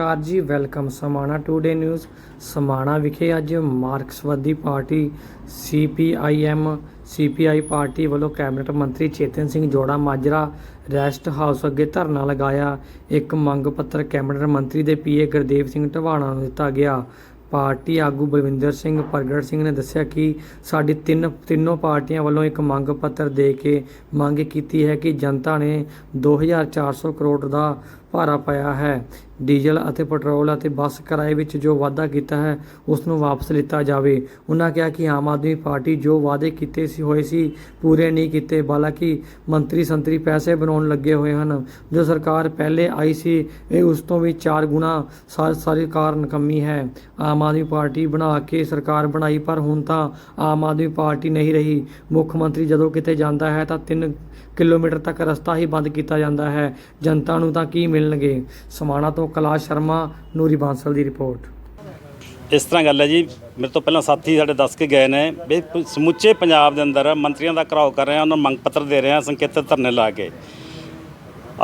ਨਮਸਕਾਰ ਜੀ, welcome Samana today news. Samana ਵਿਖੇ ਅੱਜ ਮਾਰਕਸਵਾਦੀ ਪਾਰਟੀ ਸੀਪੀਆਈਐਮ, ਸੀਪੀਆਈ ਪਾਰਟੀ ਵੱਲੋਂ ਕੈਬਨਿਟ ਮੰਤਰੀ ਚੇਤਨ ਸਿੰਘ ਜੋੜਾ ਮਾਜਰਾ ਰੈਸਟ ਹਾਊਸ ਅੱਗੇ ਧਰਨਾ ਲਗਾਇਆ। ਇੱਕ ਮੰਗ ਪੱਤਰ ਕੈਬਨਿਟ ਮੰਤਰੀ ਦੇ ਪੀਏ ਗੁਰਦੇਵ ਸਿੰਘ ਢਵਾਣਾ ਨੂੰ ਦਿੱਤਾ ਗਿਆ। ਪਾਰਟੀ ਆਗੂ ਬਲਵਿੰਦਰ ਸਿੰਘ ਪ੍ਰਗਟ ਸਿੰਘ ਨੇ ਦੱਸਿਆ ਕਿ ਸਾਡੀ ਤਿੰਨ, ਤਿੰਨੋਂ ਪਾਰਟੀਆਂ ਵੱਲੋਂ ਇੱਕ ਮੰਗ ਪੱਤਰ ਦੇ ਕੇ ਮੰਗ ਕੀਤੀ ਹੈ ਕਿ ਜਨਤਾ ਨੇ 2400 ਕਰੋੜ ਦਾ ਭਾਰਾ ਪਾਇਆ ਹੈ। ਡੀਜ਼ਲ ਅਤੇ ਪੈਟਰੋਲ ਅਤੇ ਬੱਸ ਕਿਰਾਏ ਵਿੱਚ ਜੋ ਵਾਅਦਾ ਕੀਤਾ ਹੈ ਉਸ ਨੂੰ ਵਾਪਸ ਲਿੱਤਾ ਜਾਵੇ। ਉਹਨਾਂ ਕਿਹਾ ਕਿ ਆਮ ਆਦਮੀ ਪਾਰਟੀ ਜੋ ਵਾਅਦੇ ਕੀਤੇ ਸੀ, ਹੋਏ ਸੀ, ਪੂਰੇ ਨਹੀਂ ਕੀਤੇ। ਹਾਲਾਂਕਿ ਮੰਤਰੀ ਸੰਤਰੀ ਪੈਸੇ ਬਣਾਉਣ ਲੱਗੇ ਹੋਏ ਹਨ। ਜੋ ਸਰਕਾਰ ਪਹਿਲੇ ਆਈ ਸੀ, ਇਹ ਉਸ ਤੋਂ ਵੀ 4 ਗੁਣਾ ਸਾ- ਸਾਰੀ ਕਾਰ ਨਕਮੀ ਹੈ। ਆਮ ਆਦਮੀ ਪਾਰਟੀ ਬਣਾ ਕੇ ਸਰਕਾਰ ਬਣਾਈ, ਪਰ ਹੁਣ ਤਾਂ ਆਮ ਆਦਮੀ ਪਾਰਟੀ ਨਹੀਂ ਰਹੀ। ਮੁੱਖ ਮੰਤਰੀ ਜਦੋਂ ਕਿਤੇ ਜਾਂਦਾ ਹੈ, ਤਾਂ 3 ਕਿਲੋਮੀਟਰ ਤੱਕ ਰਸਤਾ ਹੀ ਬੰਦ ਕੀਤਾ ਜਾਂਦਾ ਹੈ। ਜਨਤਾ ਨੂੰ ਤਾਂ ਕੀ ਮਿਲਣਗੇ। ਸਮਾਣਾ ਤੋਂ ਕੈਲਾਸ਼ ਸ਼ਰਮਾ, ਨੂਰੀ ਬਾਂਸਲ ਦੀ ਰਿਪੋਰਟ। ਇਸ ਤਰ੍ਹਾਂ ਗੱਲ ਹੈ ਜੀ, ਮੇਰੇ ਤੋਂ ਪਹਿਲਾਂ ਸਾਥੀ ਸਾਡੇ ਦੱਸ ਕੇ ਗਏ ਨੇ ਵੀ ਸਮੁੱਚੇ ਪੰਜਾਬ ਦੇ ਅੰਦਰ ਮੰਤਰੀਆਂ ਦਾ ਘਰਾਓ ਕਰ ਰਹੇ ਆ ਉਹਨਾਂ ਨੂੰ ਮੰਗ ਪੱਤਰ ਦੇ ਰਹੇ ਆ ਸੰਕੇਤਿਤ ਧਰਨੇ ਲਾ ਕੇ।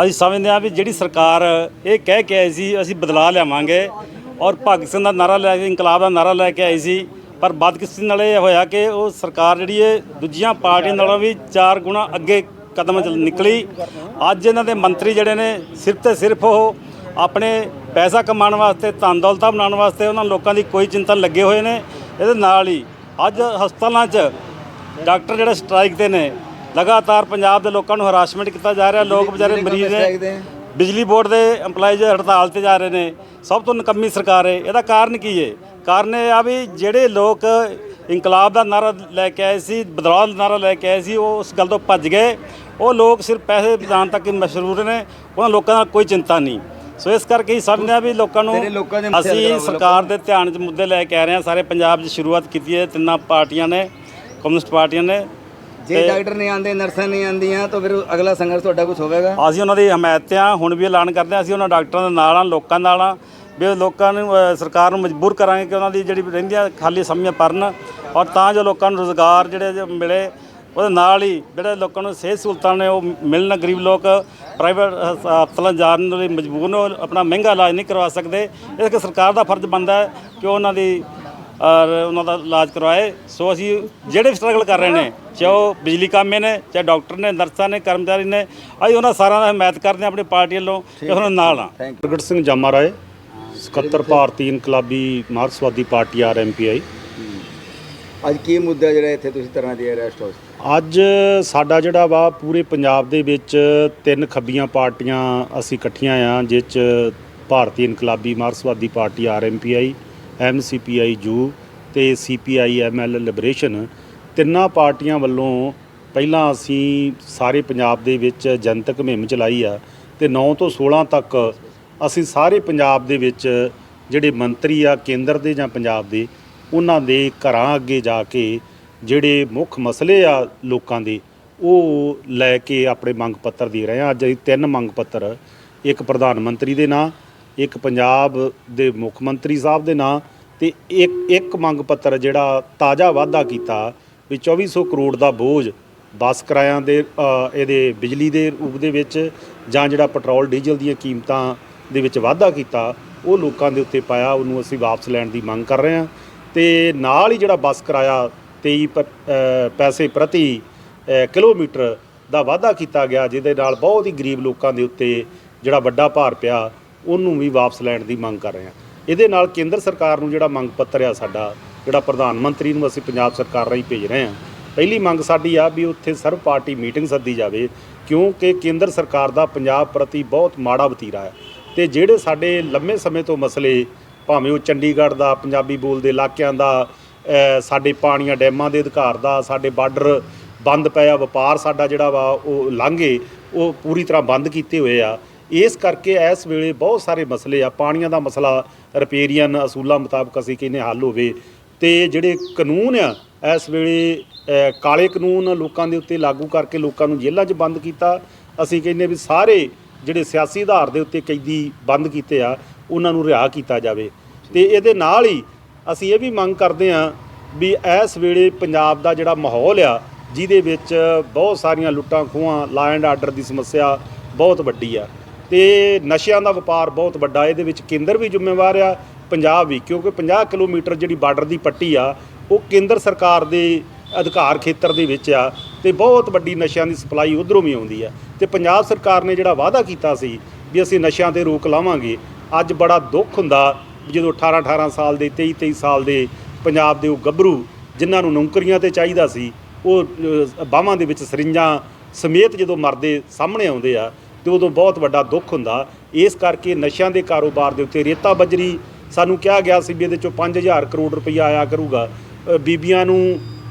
ਅਸੀਂ ਸਮਝਦੇ ਆ ਵੀ ਜਿਹੜੀ ਸਰਕਾਰ ਇਹ ਕਹਿ ਕੇ ਆਈ ਸੀ, ਅਸੀਂ ਬਦਲਾ ਲਿਆਵਾਂਗੇ ਔਰ ਭਗਤ ਸਿੰਘ ਦਾ ਨਾਰਾ ਲੈ ਕੇ, ਇਨਕਲਾਬ ਦਾ ਨਾਰਾ ਲੈ ਕੇ ਆਈ ਸੀ, ਪਰ ਬਦਕਿਸਮਤੀ ਨਾਲ ਇਹ ਹੋਇਆ ਕਿ ਉਹ ਸਰਕਾਰ ਜਿਹੜੀ ਹੈ, ਦੂਜੀਆਂ ਪਾਰਟੀਆਂ ਨਾਲੋਂ ਵੀ ਚਾਰ ਗੁਣਾ ਅੱਗੇ ਕਦਮ ਚ ਨਿਕਲੀ। ਅੱਜ ਇਹਨਾਂ ਦੇ ਮੰਤਰੀ ਜਿਹੜੇ ਨੇ ਸਿਰਫ ਤੇ ਸਿਰਫ ਉਹ ਆਪਣੇ ਪੈਸਾ ਕਮਾਉਣ ਵਾਸਤੇ ਧਨ ਦੌਲਤਾਂ ਬਣਾਉਣ ਵਾਸਤੇ ਉਹਨਾਂ ਲੋਕਾਂ ਦੀ ਕੋਈ ਚਿੰਤਾ ਲੱਗੇ ਹੋਏ ਨੇ। ਇਹਦੇ ਨਾਲ ਹੀ ਅੱਜ ਹਸਪਤਾਲਾਂ 'ਚ ਡਾਕਟਰ ਜਿਹੜੇ ਸਟ੍ਰਾਈਕ ਤੇ ਨੇ ਲਗਾਤਾਰ ਪੰਜਾਬ ਦੇ ਲੋਕਾਂ ਨੂੰ ਹਰਾਸਮੈਂਟ ਕੀਤਾ ਜਾ ਰਿਹਾ। ਲੋਕ ਵਿਚਾਰੇ ਮਰੀਜ਼ ਨੇ। ਬਿਜਲੀ ਬੋਰਡ ਦੇ EMPLOYEES ਹੜਤਾਲ ਤੇ ਜਾ ਰਹੇ ਨੇ। ਸਭ ਤੋਂ ਨਕੰਮੀ ਸਰਕਾਰ ਹੈ। ਇਹਦਾ ਕਾਰਨ ਕੀ ਹੈ? ਕਾਰਨ ਇਹ ਆ ਵੀ ਜਿਹੜੇ ਲੋਕ ਇਨਕਲਾਬ ਦਾ ਨਾਰਾ ਲੈ ਕੇ ਆਏ ਸੀ ਬਦਲਾਅ ਦਾ ਨਾਰਾ ਲੈ ਕੇ ਆਏ ਸੀ ਉਹ ਉਸ ਗੱਲ ਤੋਂ ਭੱਜ ਗਏ। ਉਹ ਲੋਕ ਸਿਰਫ ਪੈਸੇ ਬਚਾਉਣ ਤੱਕ ਹੀ ਮਸ਼ਰੂਰ ਨੇ ਉਹਨਾਂ ਲੋਕਾਂ ਨਾਲ ਕੋਈ ਚਿੰਤਾ ਨਹੀਂ। ਸੋ ਇਸ ਕਰਕੇ ਹੀ ਸਮਝਦੇ ਆ ਵੀ ਲੋਕਾਂ ਨੂੰ ਦੇ ਅਸੀਂ ਸਰਕਾਰ ਦੇ ਧਿਆਨ 'ਚ ਮੁੱਦੇ ਲੈ ਕੇ ਆ ਰਹੇ ਹਾਂ। ਸਾਰੇ ਪੰਜਾਬ 'ਚ ਸ਼ੁਰੂਆਤ ਕੀਤੀ ਹੈ ਤਿੰਨਾਂ ਪਾਰਟੀਆਂ ਨੇ ਕਮਿਊਨਿਸਟ ਪਾਰਟੀਆਂ ਨੇ। ਜੇ ਡਾਕਟਰ ਨਹੀਂ ਆਉਂਦੇ ਨਰਸਾਂ ਨਹੀਂ ਆਉਂਦੀਆਂ ਤਾਂ ਫਿਰ ਅਗਲਾ ਸੰਘਰਸ਼ ਤੁਹਾਡਾ ਕੁਝ ਹੋਵੇਗਾ? ਅਸੀਂ ਉਹਨਾਂ ਦੀ ਹਮਾਇਤ ਹਾਂ ਹੁਣ ਵੀ ਐਲਾਨ ਕਰਦੇ ਹਾਂ। ਅਸੀਂ ਉਹਨਾਂ ਡਾਕਟਰਾਂ ਦੇ ਨਾਲ ਆ ਲੋਕਾਂ ਨਾਲ ਆ ਵੀ ਲੋਕਾਂ ਨੂੰ ਸਰਕਾਰ ਨੂੰ ਮਜਬੂਰ ਕਰਾਂਗੇ ਕਿ ਉਹਨਾਂ ਦੀ ਜਿਹੜੀ ਰਹਿੰਦੀਆਂ ਖਾਲੀ ਸਮੀਆਂ ਭਰਨ ਔਰ ਤਾਂ ਜੋ ਲੋਕਾਂ ਨੂੰ ਰੋਜ਼ਗਾਰ ਜਿਹੜੇ ਮਿਲੇ ਉਹਦੇ ਨਾਲ ਹੀ ਜਿਹੜੇ ਲੋਕਾਂ ਨੂੰ ਸਿਹਤ ਸਹੂਲਤਾਂ ਨੇ ਉਹ ਮਿਲਣ ਗਰੀਬ ਲੋਕ ਪ੍ਰਾਈਵੇਟ ਹਸਪਤਾਲਾਂ ਜਾਣ ਲਈ ਮਜਬੂਰ ਨੇ ਉਹ ਆਪਣਾ ਮਹਿੰਗਾ ਇਲਾਜ ਨਹੀਂ ਕਰਵਾ ਸਕਦੇ। ਇਸ ਕਰਕੇ ਸਰਕਾਰ ਦਾ ਫਰਜ਼ ਬਣਦਾ ਹੈ ਕਿ ਉਹਨਾਂ ਦੀ ਔਰ ਉਹਨਾਂ ਦਾ ਇਲਾਜ ਕਰਵਾਏ। ਸੋ ਅਸੀਂ ਜਿਹੜੇ ਸਟਰਗਲ ਕਰ ਰਹੇ ਨੇ ਚਾਹੇ ਉਹ ਬਿਜਲੀ ਕਾਮੇ ਨੇ ਚਾਹੇ ਡਾਕਟਰ ਨੇ ਨਰਸਾਂ ਨੇ ਕਰਮਚਾਰੀ ਨੇ ਅਸੀਂ ਉਹਨਾਂ ਸਾਰਿਆਂ ਦਾ ਹਮਾਇਤ ਕਰਦੇ ਹਾਂ ਆਪਣੀ ਪਾਰਟੀ ਵੱਲੋਂ ਤੇ ਉਹਨਾਂ ਨਾਲ ਆ ਪ੍ਰਗਟ ਸਿੰਘ ਜਾਮਾ ਰਾਏ ਸਕੱਤਰ ਭਾਰਤੀ ਇਨਕਲਾਬੀ ਮਾਰਕਸਵਾਦੀ ਪਾਰਟੀ ਆਰਐਮਪੀਆਈ। ਅੱਜ ਕੀ ਮੁੱਦਾ ਜਿਹੜਾ ਇੱਥੇ ਤੁਸੀਂ ਤਰ੍ਹਾਂ ਦੇ ਰੈਸਟ ਹਾਊਸ ਅੱਜ ਸਾਡਾ ਜਿਹੜਾ ਵਾ ਪੂਰੇ ਪੰਜਾਬ ਦੇ ਵਿੱਚ ਤਿੰਨ ਖੱਬੀਆਂ ਪਾਰਟੀਆਂ ਅਸੀਂ ਇਕੱਠੀਆਂ ਆ ਜਿਸ 'ਚ ਭਾਰਤੀ ਇਨਕਲਾਬੀ ਮਾਰਕਸਵਾਦੀ ਪਾਰਟੀ ਆਰਐਮਪੀਆਈ ਐਮਸੀਪੀਆਈ ਜੂ ਤੇ ਸੀਪੀਆਈ ਐਮਐਲ ਲਿਬਰੇਸ਼ਨ। ਤਿੰਨਾਂ ਪਾਰਟੀਆਂ ਵੱਲੋਂ ਪਹਿਲਾਂ ਅਸੀਂ ਸਾਰੇ ਪੰਜਾਬ ਦੇ ਵਿੱਚ ਜਨਤਕ ਮੁਹਿੰਮ ਚਲਾਈ ਆ ਤੇ 9 ਤੋਂ 16 ਤੱਕ ਅਸੀਂ ਸਾਰੇ ਪੰਜਾਬ ਦੇ ਵਿੱਚ ਜਿਹੜੇ ਮੰਤਰੀ ਆ, ਕੇਂਦਰ ਦੇ ਜਾਂ ਪੰਜਾਬ ਦੇ ਉਹਨਾਂ ਦੇ ਘਰਾਂ ਅੱਗੇ ਜਾ ਕੇ ਜਿਹੜੇ ਮੁੱਖ ਮਸਲੇ ਆ ਲੋਕਾਂ ਦੇ, ਉਹ ਲੈ ਕੇ ਆਪਣੇ ਮੰਗ ਪੱਤਰ ਦੇ ਰਹੇ ਆ ਅੱਜ ਅਸੀਂ ਤਿੰਨ ਮੰਗ ਪੱਤਰ, ਇੱਕ ਪ੍ਰਧਾਨ ਮੰਤਰੀ ਦੇ ਨਾਂ, ਇੱਕ ਪੰਜਾਬ ਦੇ ਮੁੱਖ ਮੰਤਰੀ ਸਾਹਿਬ ਦੇ ਨਾਂ ਤੇ ਇੱਕ ਇੱਕ ਮੰਗ ਪੱਤਰ ਜਿਹੜਾ ਤਾਜ਼ਾ ਵਾਅਦਾ ਕੀਤਾ ਵੀ 2400 ਕਰੋੜ ਦਾ ਬੋਝ ਬੱਸ ਕਿਰਾਇਆਂ ਦੇ ਇਹਦੇ ਬਿਜਲੀ ਦੇ ਰੂਪ ਦੇ ਵਿੱਚ ਜਾਂ ਜਿਹੜਾ ਪੈਟਰੋਲ, ਡੀਜ਼ਲ ਦੀਆਂ ਕੀਮਤਾਂ ਦੇ ਵਿੱਚ ਵਾਧਾ ਕੀਤਾ, ਉਹ ਲੋਕਾਂ ਦੇ ਉੱਤੇ ਪਾਇਆ, ਉਹਨੂੰ ਅਸੀਂ ਵਾਪਸ ਲੈਣ ਦੀ ਮੰਗ ਕਰ ਰਹੇ ਹਾਂ। ਤੇ ਨਾਲ ਹੀ ਜਿਹੜਾ ਬੱਸ ਕਿਰਾਇਆ 23 ਪੈਸੇ ਪ੍ਰਤੀ ਕਿਲੋਮੀਟਰ ਦਾ ਵਾਧਾ ਕੀਤਾ ਗਿਆ, ਜਿਹਦੇ ਨਾਲ ਬਹੁਤ ਹੀ ਗਰੀਬ ਲੋਕਾਂ ਦੇ ਉੱਤੇ ਜਿਹੜਾ ਵੱਡਾ ਭਾਰ ਪਿਆ, ਉਹਨੂੰ ਵੀ ਵਾਪਸ ਲੈਣ ਦੀ ਮੰਗ ਕਰ ਰਹੇ ਹਾਂ। ਇਹਦੇ ਨਾਲ ਕੇਂਦਰ ਸਰਕਾਰ ਨੂੰ ਜਿਹੜਾ ਮੰਗ ਪੱਤਰ ਆ ਸਾਡਾ, ਜਿਹੜਾ ਪ੍ਰਧਾਨ ਮੰਤਰੀ ਨੂੰ ਅਸੀਂ ਪੰਜਾਬ ਸਰਕਾਰ ਰਾਹੀਂ ਭੇਜ ਰਹੇ ਹਾਂ, ਪਹਿਲੀ ਮੰਗ ਸਾਡੀ ਆ ਵੀ ਉੱਥੇ ਸਰਵ ਪਾਰਟੀ ਮੀਟਿੰਗ ਸੱਦੀ ਜਾਵੇ, ਕਿਉਂਕਿ ਕੇਂਦਰ ਸਰਕਾਰ ਦਾ ਪੰਜਾਬ ਪ੍ਰਤੀ ਬਹੁਤ ਮਾੜਾ ਵਤੀਰਾ ਹੈ। ਤੇ ਜਿਹੜੇ ਸਾਡੇ ਲੰਮੇ ਸਮੇਂ ਤੋਂ ਮਸਲੇ ਭਾਵੇਂ ਉਹ ਚੰਡੀਗੜ੍ਹ ਦਾ, ਪੰਜਾਬੀ ਬੋਲਦੇ ਇਲਾਕਿਆਂ ਦਾ ਸਾਡੇ ਪਾਣੀਆਂ ਡੈਮਾਂ ਦੇ ਅਧਿਕਾਰ ਦਾ, ਸਾਡੇ ਬਾਰਡਰ ਬੰਦ ਪਿਆ, ਵਪਾਰ ਸਾਡਾ ਜਿਹੜਾ ਵਾ, ਉਹ ਲਾਂਘੇ, ਉਹ ਪੂਰੀ ਤਰ੍ਹਾਂ ਬੰਦ ਕੀਤੇ ਹੋਏ ਆ। ਇਸ ਕਰਕੇ ਇਸ ਵੇਲੇ ਬਹੁਤ ਸਾਰੇ ਮਸਲੇ ਆ। ਪਾਣੀਆਂ ਦਾ ਮਸਲਾ ਰਿਪੇਰੀਅਨ ਅਸੂਲਾਂ ਮੁਤਾਬਕ ਅਸੀਂ ਕਹਿੰਦੇ ਹੱਲ ਹੋਵੇ। ਤੇ ਜਿਹੜੇ ਕਾਨੂੰਨ ਆ, ਇਸ ਵੇਲੇ ਕਾਲੇ ਕਾਨੂੰਨ ਲੋਕਾਂ ਦੇ ਉੱਤੇ ਲਾਗੂ ਕਰਕੇ ਲੋਕਾਂ ਨੂੰ ਜੇਲ੍ਹਾਂ 'ਚ ਬੰਦ ਕੀਤਾ। ਅਸੀਂ ਕਹਿੰਦੇ ਵੀ ਸਾਰੇ ਜਿਹੜੇ ਸਿਆਸੀ ਆਧਾਰ ਦੇ ਉੱਤੇ ਕੈਦੀ ਬੰਦ ਕੀਤੇ ਆ ਉਹਨਾਂ ਨੂੰ ਰਿਹਾ ਕੀਤਾ ਜਾਵੇ। ਤੇ ਇਹਦੇ ਨਾਲ ਹੀ ਅਸੀਂ ਇਹ ਵੀ ਮੰਗ ਕਰਦੇ ਹਾਂ ਵੀ ਇਸ ਵੇਲੇ ਪੰਜਾਬ ਦਾ ਜਿਹੜਾ ਮਾਹੌਲ ਆ, ਜਿਹਦੇ ਵਿੱਚ ਬਹੁਤ ਸਾਰੀਆਂ ਲੁੱਟਾਂ ਖੋਹਾਂ ਲਾ ਐਂਡ ਆਰਡਰ ਦੀ ਸਮੱਸਿਆ ਬਹੁਤ ਵੱਡੀ ਆ। ਤੇ ਨਸ਼ਿਆਂ ਦਾ ਵਪਾਰ ਬਹੁਤ ਵੱਡਾ, ਇਹਦੇ ਵਿੱਚ ਕੇਂਦਰ ਵੀ ਜ਼ਿੰਮੇਵਾਰ ਆ, ਪੰਜਾਬ ਵੀ। ਕਿਉਂਕਿ 50 ਕਿਲੋਮੀਟਰ ਜਿਹੜੀ ਬਾਰਡਰ ਦੀ ਪੱਟੀ ਆ, ਉਹ ਕੇਂਦਰ ਸਰਕਾਰ ਦੇ ਅਧਿਕਾਰ ਖੇਤਰ ਦੇ ਵਿੱਚ ਆ ਤੇ ਬਹੁਤ ਵੱਡੀ ਨਸ਼ਿਆਂ ਦੀ ਸਪਲਾਈ ਉਧਰੋਂ ਵੀ ਆਉਂਦੀ ਆ। ਤੇ ਪੰਜਾਬ ਸਰਕਾਰ ਨੇ ਜਿਹੜਾ ਵਾਅਦਾ ਕੀਤਾ ਸੀ ਵੀ ਅਸੀਂ ਨਸ਼ਿਆਂ ਤੇ ਰੋਕ ਲਾਵਾਂਗੇ ਅੱਜ ਬੜਾ ਦੁੱਖ ਹੁੰਦਾ ਜਦੋਂ 18 18 ਸਾਲ ਦੇ 23 23 ਸਾਲ ਦੇ ਪੰਜਾਬ ਦੇ ਉਹ ਗੱਭਰੂ ਜਿਨ੍ਹਾਂ ਨੂੰ ਨੌਕਰੀਆਂ ਤੇ ਚਾਹੀਦਾ ਸੀ ਉਹ ਅ, ਬਾਹਾਂ ਦੇ ਵਿੱਚ ਸਰਿੰਜਾਂ ਸਮੇਤ ਜਦੋਂ ਮਰਦੇ ਸਾਹਮਣੇ ਆਉਂਦੇ ਆ ਤੇ ਉਦੋਂ ਬਹੁਤ ਵੱਡਾ ਦੁੱਖ ਹੁੰਦਾ। ਇਸ ਕਰਕੇ ਨਸ਼ਿਆਂ ਦੇ ਕਾਰੋਬਾਰ ਦੇ ਉੱਤੇ ਰੇਤਾ ਬਜਰੀ ਸਾਨੂੰ ਕਿਹਾ ਗਿਆ ਸੀ ਵੀ ਇਹਦੇ ਚੋਂ 5000 ਕਰੋੜ ਰੁਪਈਆ ਆਇਆ ਕਰੂਗਾ। ਬੀਬੀਆਂ ਨੂੰ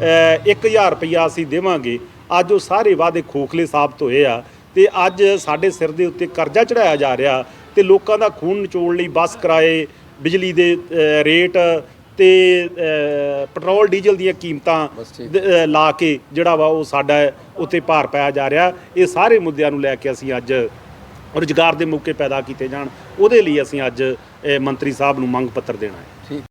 ਅ, 1000 ਰੁਪਈਆ ਅਸੀਂ ਦੇਵਾਂਗੇ। ਅੱਜ ਉਹ ਸਾਰੇ ਵਾਅਦੇ ਖੋਖਲੇ ਸਾਬਤ ਹੋਏ ਆ ਤੇ ਅੱਜ ਸਾਡੇ ਸਿਰ ਦੇ ਉੱਤੇ ਕਰਜ਼ਾ ਚੜਾਇਆ ਜਾ ਰਿਹਾ ਤੇ ਲੋਕਾਂ ਦਾ ਖੂਨ ਨਿਚੋੜ ਲਈ ਬੱਸ ਕਿਰਾਏ ਬਿਜਲੀ ਦੇ ਰੇਟ ਤੇ ਪੈਟਰੋਲ ਡੀਜ਼ਲ ਦੀਆਂ ਕੀਮਤਾਂ ਲਾ ਕੇ ਜਿਹੜਾ ਵਾ ਉਹ ਸਾਡਾ ਉੱਤੇ ਭਾਰ ਪਾਇਆ ਜਾ ਰਿਹਾ। ਇਹ ਸਾਰੇ ਮੁੱਦਿਆਂ ਨੂੰ ਲੈ ਕੇ ਅਸੀਂ ਅੱਜ ਰੁਜ਼ਗਾਰ ਦੇ ਮੌਕੇ ਪੈਦਾ ਕੀਤੇ ਜਾਣ। ਉਹਦੇ ਲਈ ਅਸੀਂ ਅੱਜ ਮੰਤਰੀ ਸਾਹਿਬ ਨੂੰ ਮੰਗ ਪੱਤਰ ਦੇਣਾ ਹੈ।